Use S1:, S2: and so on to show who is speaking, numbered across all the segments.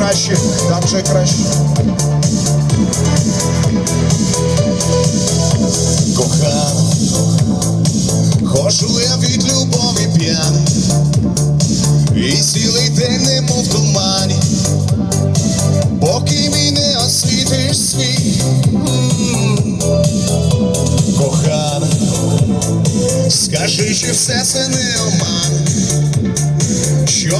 S1: краще, там вже краще. Кохана, хожу я від любові п'яний, і цілий день немов в тумані, поки мій не освітиш світ. М. Кохана, скажи, чи все це не оман, що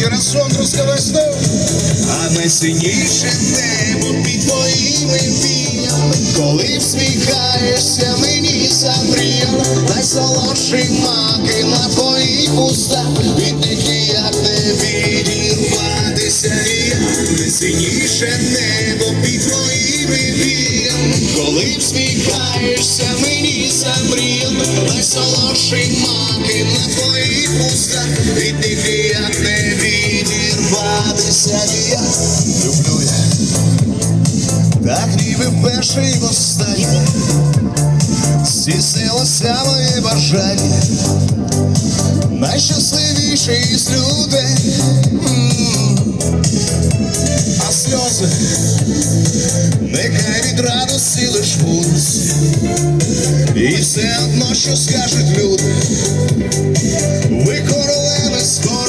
S1: і разом знов, а найсильніше небо під твоїми віями, коли всміхаєшся мені замріяно, найсолодший маки на твоїх устах, від них ніяк не відірватися я, найсильніше небо під твоїми віями, коли всміхаєшся мені замріяно, найсолодший маки на твоїх устах, від них ніяк не відірватися я, люблю я. Так ніби вперше і востаннє Здійснилося моє бажання. Найщасливіший із людей. А сльози Нехай від радості лиш будуть І все одно, що скажуть люди. Ви королеви І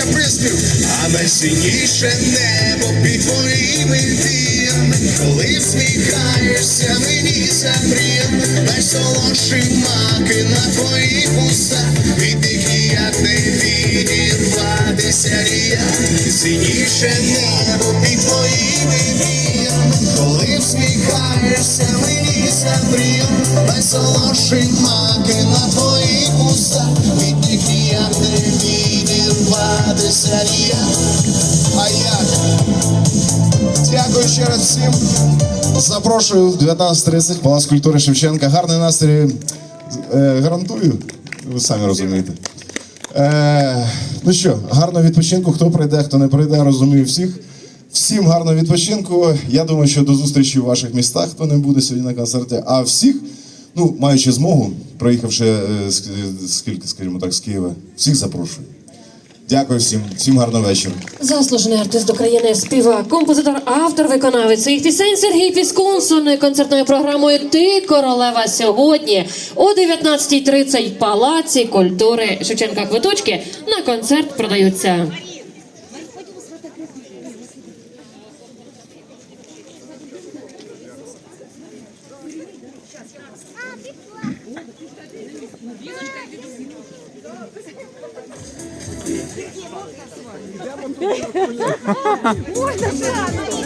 S1: ще приспів. А найсильніше небо під твоїми віями. Коли всміхаєшся мені замріяно Найсолодші маки на твоїх устах Від них ніяк не відірватися я Синіше небо під твоїми віями. Коли всміхаєшся мені замріяно Найсолодші маки на твоїх відірватися я А як? Дякую ще раз всім. Запрошую в 19.30 Палац культури Шевченка. Гарний настрій е, гарантую. Ви самі розумієте. Е, ну що, гарного відпочинку. Хто прийде, хто не прийде, розумію всіх. Всім гарного відпочинку. Я думаю, що до зустрічі в ваших містах, хто не буде сьогодні на концерті. А всіх, ну, маючи змогу, приїхавши е, з- скільки, скажімо так, з Києва, всіх запрошую. Дякую всім, всім гарного вечора.
S2: Заслужений артист України, співак, композитор, автор, виконавець своїх пісень Сергій Піскунсон концертною програмою Ти королева сьогодні о 19.30 в Палаці культури Шевченка Квиточки на концерт продаються.
S3: Можно, да,